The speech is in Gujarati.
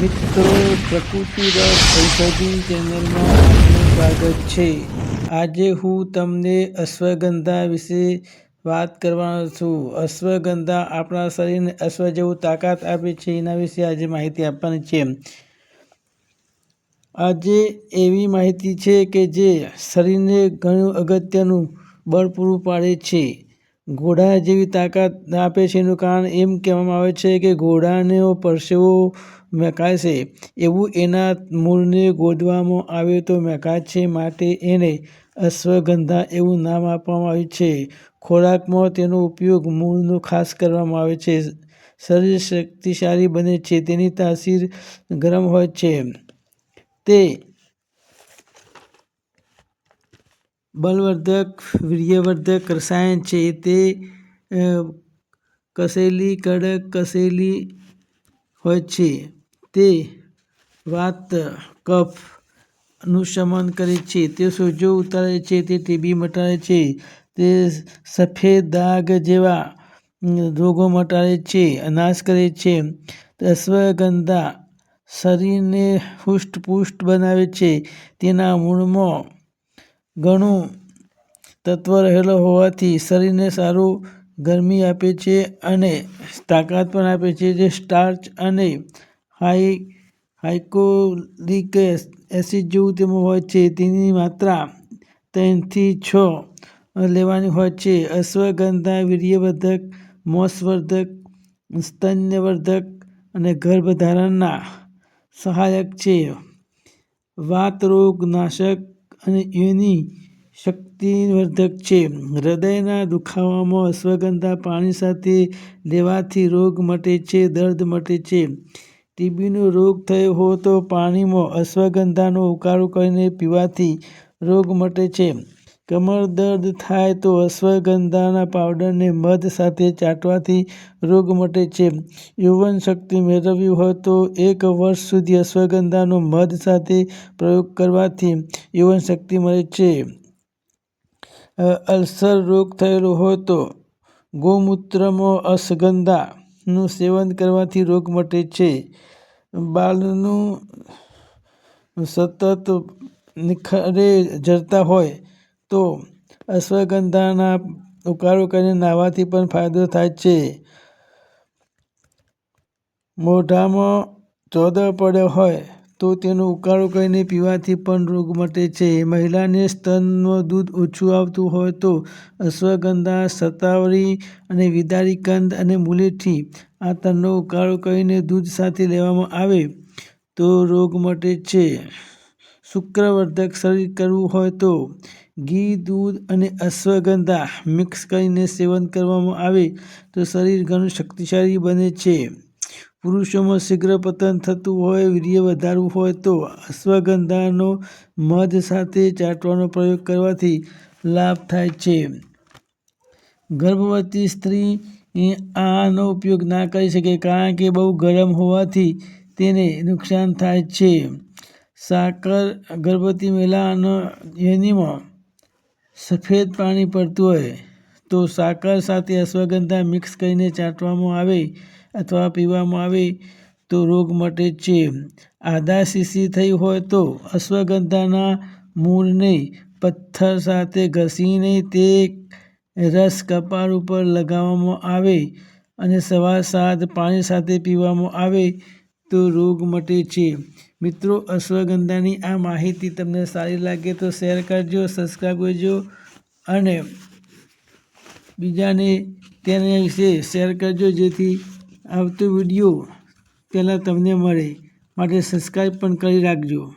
મિત્રો, પ્રકૃતિ રસ ઔષધિ ચેનલમાં આપનું સ્વાગત છે. આજે હું તમને અશ્વગંધા વિશે વાત કરવાનો છું. અશ્વગંધા આપણા શરીરને અશ્વ જેવું તાકાત આપે છે, એના વિશે આજે માહિતી આપવાની છે. આજે એવી માહિતી છે કે જે શરીરને ઘણું અગત્યનું બળ પૂરું પાડે છે. ઘોડા જેવી તાકાત આપે છે એનું કારણ એમ કહેવામાં આવે છે કે ઘોડાનો પરસેવો મેકાય એવું એના મૂળને ગોદવામાં આવે તો મેકાય છે માટે એને અશ્વગંધા એવું નામ આપવામાં આવ્યું છે. ખોરાકમાં તેનો ઉપયોગ મૂળનો ખાસ કરવામાં આવે છે. શરીર શક્તિશાળી બને છે. તેની તાસીર ગરમ હોય છે. તે બલવર્ધક, વીર્યવર્ધક, રસાયણ છે તે કસેલી, કડક, કસેલી હોય છે. તે વાત કફનું શમન કરે છે. તે સોજો ઉતારે છે. તે ટીબી મટાડે છે. તે સફેદ દાગ જેવા રોગો મટાડે છે. નાશ કરે છે. અશ્વગંધા શરીરને હુષ્ટપુષ્ટ બનાવે છે. તેના મૂળમાં ઘણું તત્વ રહેલો હોવાથી શરીરને સારું ગરમી આપે છે અને તાકાત પણ આપે છે. જે સ્ટાર્ચ અને હાઈ હાઇકોલિક એસિડ જેવું તેમાં હોય છે, તેની માત્રા ત્રણથી છ લેવાની હોય છે. અશ્વગંધા, વીર્યવર્ધક, મોસવર્ધક, સ્તન્યવર્ધક અને ગર્ભધારણના સહાયક છે. વાત રોગ નાશક અને એની શક્તિવર્ધક છે. હૃદયના દુખાવામાં અશ્વગંધા પાણી સાથે લેવાથી રોગ મટે છે, દર્દ મટે છે. ટીબીનો રોગ થયો હોય તો પાણીમાં અશ્વગંધાનો ઉકાળો કરીને પીવાથી રોગ મટે છે. કમર દર્દ થાય તો અશ્વગંધાના પાવડરને મધ સાથે ચાટવાથી રોગ મટે છે. યૌવન શક્તિ મેળવવી હોય તો એક વર્ષ સુધી અશ્વગંધાનો મધ સાથે પ્રયોગ કરવાથી યૌવન શક્તિ મળે છે. અલ્સર રોગ થયેલો હોય તો ગૌમૂત્રમાં અશ્વગંધાનું સેવન કરવાથી રોગ મટે છે. બાલનું સતત નિખરે ઝરતા હોય તો અશ્વગંધાના ઉકાળો કરીને નાહવાથી પણ ફાયદો થાય છે. મોઢામાં ચોદર પડ્યો હોય તો તેનો ઉકાળો કરીને પીવાથી પણ રોગ મટે છે. મહિલાને સ્તનમાં દૂધ ઓછું આવતું હોય તો અશ્વગંધા સતાવરી અને વિદારી કંદ અને મુલેઠી આ ત્રણનો ઉકાળો કરીને દૂધ સાથે લેવામાં આવે તો રોગ મટે છે. શુક્રવર્ધક શરીર કરવું હોય તો ઘી, દૂધ અને અશ્વગંધા મિક્સ કરીને સેવન કરવામાં આવે તો શરીર ઘણું શક્તિશાળી બને છે. પુરુષોમાં શીઘ્ર પતન થતું હોય, વીર્ય વધારવું હોય તો અશ્વગંધાનો મધ સાથે ચાટવાનો પ્રયોગ કરવાથી લાભ થાય છે. ગર્ભવતી સ્ત્રી આનો ઉપયોગ ના કરી શકે કારણ કે બહુ ગરમ હોવાથી તેને નુકસાન થાય છે. સાકર ગર્ભવતી મહિલાના યોનિમાં સફેદ પાણી પડતું હોય તો સાકર સાથે અશ્વગંધા મિક્સ કરીને ચાટવામાં આવે અથવા પીવામાં આવે તો રોગ મટે છે. આધાશીશી થઈ હોય તો અશ્વગંધાના મૂળને પથ્થર સાથે ઘસીને તે રસ કપાળ ઉપર લગાવવામાં આવે અને સવાર સાંજ પાણી સાથે પીવામાં આવે તો રોગ મટે છે. મિત્રો, અશ્વગંધાની આ માહિતી તમને સારી લાગે તો શેર કરજો સબસ્ક્રાઈબ કરજો અને બીજાને તેના વિશે શેર કરજો જેથી આવતો વીડિયો પહેલાં તમને મળે. માટે સબસ્ક્રાઈબ પણ કરી રાખજો.